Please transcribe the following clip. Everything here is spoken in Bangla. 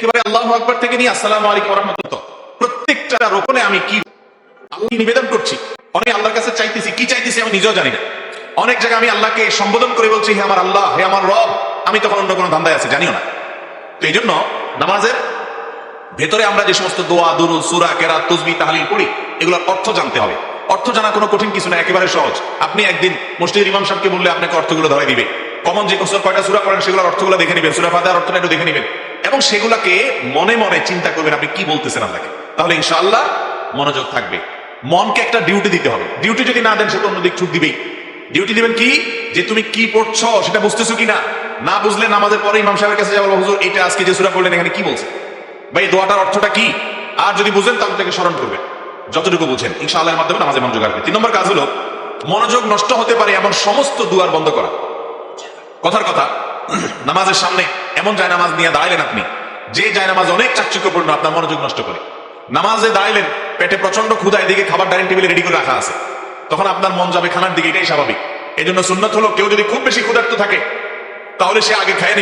একেবারে আল্লাহ আকবর থেকে নিয়ে আসসালাম আলাইকুম রহমতুল্লাহ। প্রত্যেকটা রোপণে আমি কি আমি নিবেদন করছি। অনেক আল্লাহর কাছে চাইতেছি, কি চাইতেছি আমি নিজেও জানি না। অনেক জায়গায় আমি আল্লাহকে সম্বোধন করে বলছি, হে আমার আল্লাহ, হে আমার রব, আমি তখন অন্য কোনো ধান্দায় আছে, জানিও না। তো এই জন্য নামাজের ভেতরে আমরা যে সমস্ত দোয়া, দুরুদ, সুরা, কেরাত তসবি তাহলিল পড়ি, এগুলোর অর্থ জানতে হবে। অর্থ জানা কোনো কঠিন কিছু না, একেবারে সহজ। আপনি একদিন মসজিদের ইমাম সাহেবকে বললে আপনাকে অর্থগুলো ধরে দিবে। কমন যে কোসর কয়টা সুরা পড়েন, সেগুলোর অর্থগুলো দেখে নেবেন। সুরা ফাদার অর্থটা একটু দেখে নেবেন। এবং সেগুলাকে মনে মনে চিন্তা করবেন আপনি কি বলতেছেন আল্লাহকে। তাহলে ইনশাআল্লাহ মনোযোগ থাকবে। মনকে একটা ডিউটি দিতে হবে। ডিউটি যদি না দেন সে তো অন্যদিক ছুট দিবেই। ডিউটি দিবেন কি? যে তুমি কি পড়ছো, সেটা বুঝতেছো কি না না বুঝলে নামাজের পরে ইমাম সাহেবের কাছে যাব হুজুর, এটা আজকে যে সুরা পড়লেন এখানে কি বলছে? বা এই দোয়াটার অর্থটা কি? আর যদি বুঝেন, তাহলে তাকে স্মরণ করবেন। যতটুকু বুঝেন, ইনশাআল্লাহর মাধ্যমে নামাজে মনোযোগ আসবে। তিন নম্বর কাজ হলো, মনোযোগ নষ্ট হতে পারে এমন সমস্ত দুয়ার বন্ধ করা। কথার কথা, নামাজের সামনে এমন যায় নামাজ নিয়ে দাঁড়াইলেন আপনি, যে জায়নামাজ অনেক চাকচুক্যপূর্ণ আপনার মনোযোগ নষ্ট করে। নামাজে দাঁড়াইলেন, পেটে প্রচণ্ড ক্ষুদা এদিকে খাবার ডাইনিং টেবিলে রেডি করে রাখা আছে। তখন আপনার মন যাবে খানার দিকে, এটাই স্বাভাবিক। এই জন্য সুন্নত হলো, কেউ যদি খুব বেশি ক্ষুধার্ত থাকে, তাহলে সে আগে খায়